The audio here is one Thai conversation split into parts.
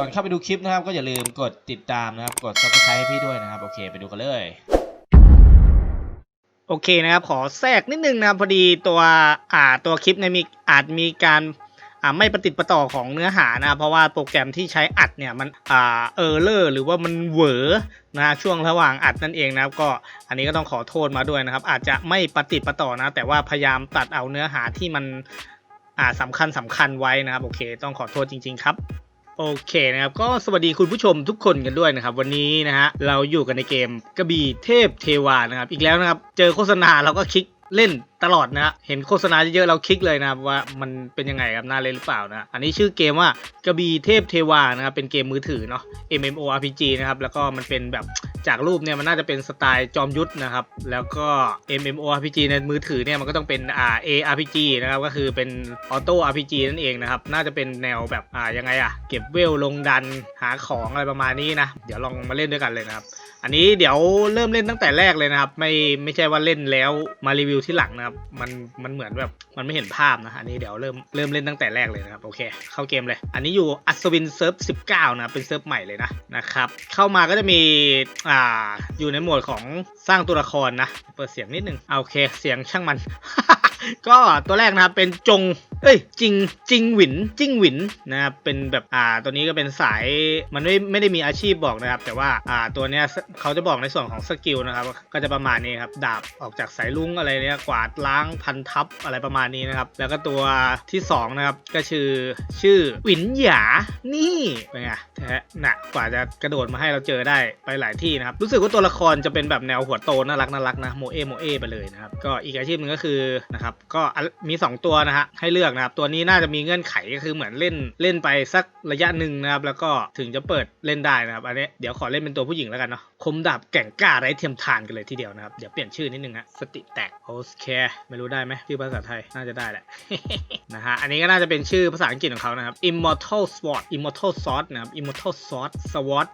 ก่อนเข้าไปดูคลิปนะครับ ก็อย่าลืมกดติดตามนะครับ กด subscribe ให้พี่ด้วยนะครับ โอเค ไปดูกันเลย โอเคนะครับ ขอแทรกนิดนึงนะครับ พอดีตัวอ่าตัวคลิปเนี่ยมีอาจมีการอ่าไม่ประติดประต่อของเนื้อหานะเพราะว่าโปรแกรมที่ใช้อัดเนี่ยมันอ่าเออเลอร์หรือว่ามันเหวอนะช่วงระหว่างอัดนั่นเองนะครับ ก็อันนี้ก็ต้องขอโทษมาด้วยนะครับ อาจจะไม่ประติดประต่อนะ แต่ว่าพยายามตัดเอาเนื้อหาที่มันอ่าสำคัญสำคัญไว้นะครับ โอเค ต้องขอโทษจริง ๆ ครับ โอเคนะครับ ก็สวัสดีคุณผู้ชมทุกคนกันด้วยนะครับ วันนี้นะฮะเราอยู่กันในเกมกระบี่เทพเทวานะครับ อีกแล้วนะครับ เจอโฆษณาเราก็คลิกเล่น ตลอดนะ เห็นโฆษณาเยอะๆเราคลิกเลยนะว่ามันเป็นยังไงครับน่าเล่นหรือเปล่านะ อันนี้ชื่อเกมว่ากระบี่เทพเทวานะครับเป็นเกมมือถือเนาะ MMORPG นะครับแล้วก็มันเป็นแบบจากรูปเนี่ยมันน่าจะเป็นสไตล์จอมยุทธนะครับ แล้วก็ MMORPG ในมือถือเนี่ยมันก็ต้องเป็นอ่า ARPG นะครับก็คือเป็นออโต้ RPG นั่นเองนะครับ น่าจะเป็นแนวแบบอ่ายังไงอะเก็บเวลลงดันหาของอะไรประมาณนี้นะ เดี๋ยวลองมาเล่นด้วยกันเลยนะครับ อันนี้เดี๋ยวเริ่มเล่นตั้งแต่แรกเลยนะครับ ไม่ไม่ใช่ว่าเล่นแล้วมารีวิวที่หลังนะครับมันมันเหมือนแบบมันไม่เห็นภาพนะอันนี้เดี๋ยวเริ่มเริ่มเล่นตั้งแต่แรกเลยนะครับโอเค เข้าเกมเลย อันนี้อยู่อัศวินเซิร์ฟ19 นะเป็นเซิร์ฟใหม่เลยนะนะครับเข้ามาก็จะมีอ่าอยู่ในโหมดของสร้างตัวละครนะ เปิดเสียงนิดนึงโอเค เสียงช่างมัน ก็ตัวแรกนะครับเป็นจงเอ้ยจริงจริงหวินจริงหวินนะครับเป็นแบบอ่าตัวนี้ก็เป็นสายมันไม่ไม่ได้มีอาชีพบอกนะครับ แต่ว่าอ่าตัวเนี้ยเขาจะบอกในส่วนของสกิลนะครับก็จะประมาณนี้ครับดาบออกจากสายลุงอะไรเนี่ยกวาดล้างพันทับอะไรประมาณนี้นะครับ แล้วก็ตัวที่สองนะครับก็ชื่อชื่อหวินหยานี่เป็นไงแท้หนักกว่าจะกระโดดมาให้เราเจอได้ไปหลายที่นะครับรู้สึกว่าตัวละครจะเป็นแบบแนวหัวโตน่ารักน่ารักนะโมเอโมเอไปเลยนะครับก็อีกอาชีพหนึงก็คือนะครับก็มี 2 ตัวนะฮะให้เลือกนะครับ ตัวนี้น่าจะมีเงื่อนไขก็คือเหมือนเล่นเล่นไปสักระยะหนึ่งนะครับ แล้วก็ถึงจะเปิดเล่นได้นะครับ อันนี้เดี๋ยวขอเล่นเป็นตัวผู้หญิงแล้วกันเนาะ คมดาบแก่งกล้าไร้เทียมทานกันเลยทีเดียวนะครับ เดี๋ยวเปลี่ยนชื่อนิดนึงฮะ สติแตกโอเคไม่รู้ได้ไหมชื่อภาษาไทย น่าจะได้แหละ นะฮะ อันนี้ก็น่าจะเป็นชื่อภาษาอังกฤษของเขานะครับ Immortal Sword Immortal Sword นะครับ Immortal Sword Sword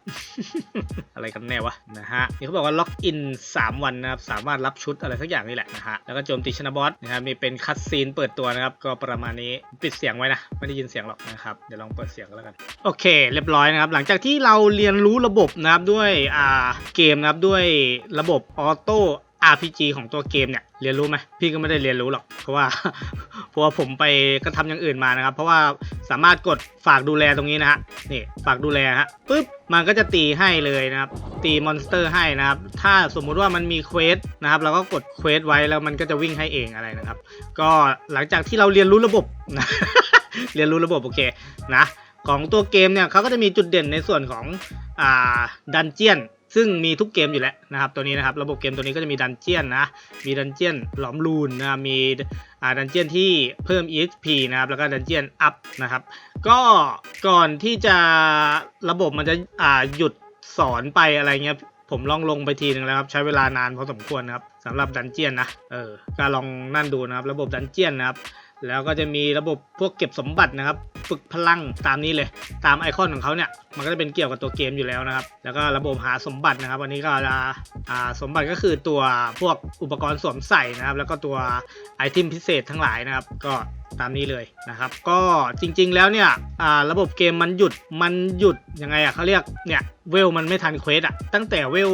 อะไรกันแน่วะ นะฮะ นี่เขาบอกว่าล็อกอิน 3 วันนะครับ สามารถรับชุดอะไรสักอย่างนี่แหละนะฮะ แล้วก็โจมตีชนะบอสนะครับมีเป็นคัตซีนเปิดตัวนะครับ ก็ประมาณนี้ปิดเสียงไว้นะ ไม่ได้ยินเสียงหรอกนะครับ เดี๋ยวลองเปิดเสียงกันแล้วกัน โอเค เรียบร้อยนะครับ หลังจากที่เราเรียนรู้ระบบนะครับด้วยอ่าเกมนะครับด้วยระบบออโต้ RPG ของตัวเกมเนี่ยเรียนรู้ไหมพี่ก็ไม่ได้เรียนรู้หรอกเพราะว่า เพราะว่าผมไปก็ทำอย่างอื่นมานะครับ เพราะว่าสามารถกดฝากดูแลตรงนี้นะฮะนี่ฝากดูแลฮะปุ๊บมันก็จะตีให้เลยนะครับ ตีมอนสเตอร์ให้นะครับ ถ้าสมมุติว่ามันมีเควสนะครับเราก็กดเควสไว้แล้วมันก็จะวิ่งให้เองอะไรนะครับ ก็หลังจากที่เราเรียนรู้ระบบนะเรียนรู้ระบบโอเคนะของตัวเกมเนี่ยเขาก็จะมีจุดเด่นในส่วนของอ่าดันเจียน ซึ่งมีทุกเกมอยู่แล้วนะครับตัวนี้นะครับระบบเกมตัวนี้ก็จะมีดันเจียนนะมีดันเจียนหลอมรูนนะมีดันเจียนที่เพิ่ม EXP นะครับแล้วก็ดันเจียนอัพนะครับก็ก่อนที่จะระบบมันจะอ่าหยุดสอนไปอะไรเงี้ยผมลองลงไปทีหนึ่งแล้วครับใช้เวลานานพอสมควรนะครับสำหรับดันเจียนนะเออก็ลองนั่นดูนะครับระบบดันเจียนนะครับแล้วก็จะมีระบบพวกเก็บสมบัตินะครับ ฝึกพลังตามนี้เลย ตามไอคอนของเขาเนี่ย มันก็จะเป็นเกี่ยวกับตัวเกมอยู่แล้วนะครับ แล้วก็ระบบหาสมบัตินะครับ วันนี้ก็จะสมบัติก็คือตัวพวกอุปกรณ์สวมใส่นะครับ แล้วก็ตัวไอเทมพิเศษทั้งหลายนะครับ ก็ตามนี้เลยนะครับ ก็จริงๆแล้วเนี่ยระบบเกมมันหยุดมันหยุดยังไงอะเขาเรียกเนี่ยเวลมันไม่ทันเควสอะตั้งแต่เวล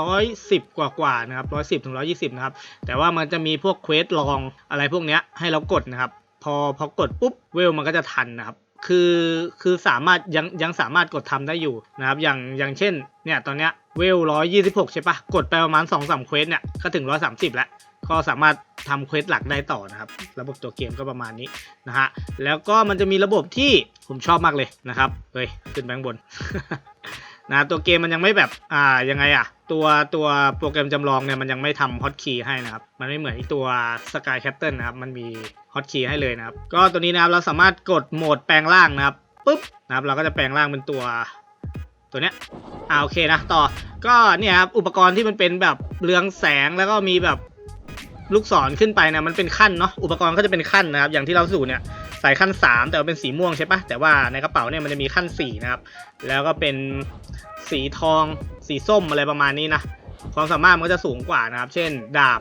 ร้อยสิบกว่าๆนะครับร้อยสิบถึงร้อยี่สิบนะครับ แต่ว่ามันจะมีพวกเควสลองอะไรพวกเนี้ยให้เรากดนะครับ พอพอกดปุ๊บเวลมันก็จะทันนะครับ คือคือสามารถยังยังสามารถกดทำได้อยู่นะครับ อย่างอย่างเช่นเนี่ยตอนเนี้ยเวลร้อยยี่สิบหกใช่ปะกดไปประมาณสองสามเควสเนี่ยก็ถึงร้อยสามสิบแล้ว ก็สามารถทำเควสหลักได้ต่อนะครับ ระบบตัวเกมก็ประมาณนี้นะฮะแล้วก็มันจะมีระบบที่ผมชอบมากเลยนะครับเฮ้ยขึ้นไปข้างบนนะตัวเกมมันยังไม่แบบอ่ายังไงอะ ตัวตัวโปรแกรมจำลองเนี่ยมันยังไม่ทำฮอตคีย์ให้นะครับ มันไม่เหมือนอีกตัว Sky Captain นะครับ มันมีฮอตคีย์ให้เลยนะครับ ก็ตัวนี้นะครับเราสามารถกดโหมดแปลงร่างนะครับปุ๊บนะครับ เราก็จะแปลงร่างเป็นตัวตัวเนี้ยอ่าโอเคนะต่อก็เนี่ยครับอุปกรณ์ที่มันเป็นแบบเรืองแสงแล้วก็มีแบบลูกศรขึ้นไปนะมันเป็นขั้นเนาะอุปกรณ์ก็จะเป็นขั้นนะครับ อย่างที่เราสู่เนี่ย ใส่ขั้น 3 แต่ว่าเป็นสีม่วงใช่ปะแต่ว่าในกระเป๋าเนี่ยมันจะมีขั้น4นะครับ แล้วก็เป็นสีทองสีส้มอะไรประมาณนี้นะความสามารถมันก็จะสูงกว่านะครับ เช่น ดาบ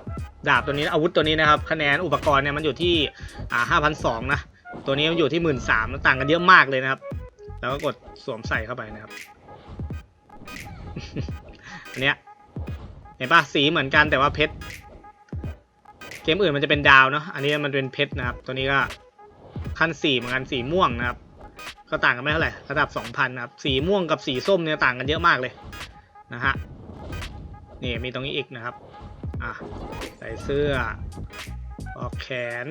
ดาบตัวนี้อาวุธตัวนี้นะครับคะแนนอุปกรณ์เนี่ยมันอยู่ที่อ่าห้าพันสองนะตัวนี้มันอยู่ที่หมื่นสามต่างกันเยอะมากเลยนะครับ แล้วก็กดสวมใส่เข้าไปนะครับ อันเนี้ยเห็นปะสีเหมือนกันแต่ว่าเพชรเกมอื่นมันจะเป็นดาวเนาะอันนี้มันเป็นเพชรนะครับ ตัวนี้ก็ ขั้นสี่เหมือนกันสีม่วงนะครับ ก็ต่างกันไม่เท่าไหร่ระดับ2,000นนะครับ สีม่วงกับสีส้มเนี่ยต่างกันเยอะมากเลยนะฮะนี่มีตรงนี้อีกนะครับอะใส่เสื้อปลอกแขน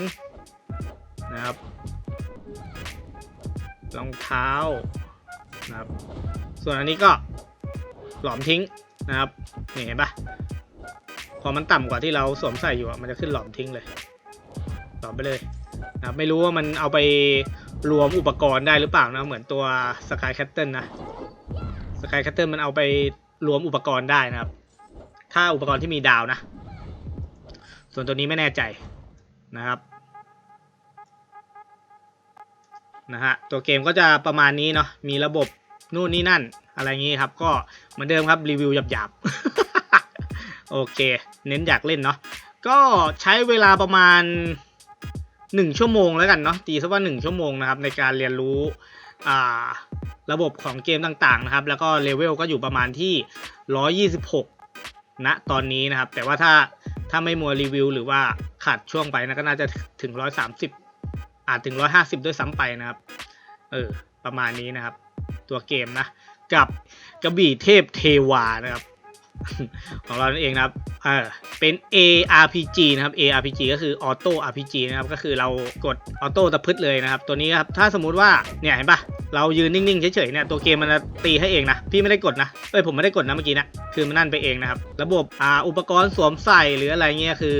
นะครับรองเท้านะครับ ส่วนอันนี้ก็หลอมทิ้งนะครับนี่เห็นปะพอมันต่ำกว่าที่เราสวมใส่อยู่มันจะขึ้นหลอมทิ้งเลย หลอมไปเลย นะไม่รู้ว่ามันเอาไปรวมอุปกรณ์ได้หรือเปล่านะเหมือนตัวสกายแคตเติลนะสกายแคตเติลมันเอาไปรวมอุปกรณ์ได้นะครับ ถ้าอุปกรณ์ที่มีดาวนะ ส่วนตัวนี้ไม่แน่ใจนะครับนะฮะตัวเกมก็จะประมาณนี้เนาะมีระบบนู่นนี่นั่น อะไรงี้ครับ ก็เหมือนเดิมครับรีวิวหยาบๆ โอเค เน้นอยากเล่นเนาะก็ใช้เวลาประมาณ 1 ชั่วโมงแล้วกันเนาะตีซะว่า 1 ชั่วโมงนะครับในการเรียนรู้ระบบของเกมต่างๆนะครับ แล้วก็เลเวลก็อยู่ประมาณที่ 126ณตอนนี้นะครับ แต่ว่าถ้าถ้าไม่มัวรีวิว หรือว่าขาดช่วงไปนะก็น่าจะถึง 130 อาจถึง 150 ด้วยซ้ำไปนะครับ เออ ประมาณนี้นะครับ ตัวเกมนะ กับกระบี่เทพเทวานะครับ ของเรานั่นเองนะครับเออเป็น ARPG นะครับ ARPG ก็คือ Auto RPG นะครับ ก็คือเรากดออโต้ตะพึดเลยนะครับ ตัวนี้ครับ ถ้าสมมุติว่าเนี่ยเห็นปะเรายืนนิ่งๆ เฉยๆเนี่ย ตัวเกมมันจะตีให้เองนะ พี่ไม่ได้กดนะ เอ้ย ผมไม่ได้กดนะเมื่อกี้นะ คือมันนั่นไปเองนะครับ ระบบอ่าอุปกรณ์สวมใส่หรืออะไรเงี้ยคือ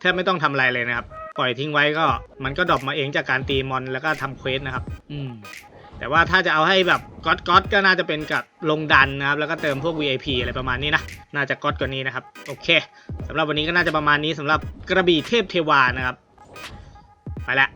แทบไม่ต้องทำอะไรเลยนะครับ ปล่อยทิ้งไว้ก็มันก็ดรอปมาเองจากการตีมอนแล้วก็ทำเควสนะครับ อืม แต่ว่าถ้าจะเอาให้แบบก๊อตก๊อตก็น่าจะเป็นกับลงดันนะครับ แล้วก็เติมพวก VIP อะไรประมาณนี้นะ น่าจะก๊อตกว่านี้นะครับ โอเคสำหรับวันนี้ก็น่าจะประมาณนี้สำหรับกระบี่เทพเทวานะครับ ไปละ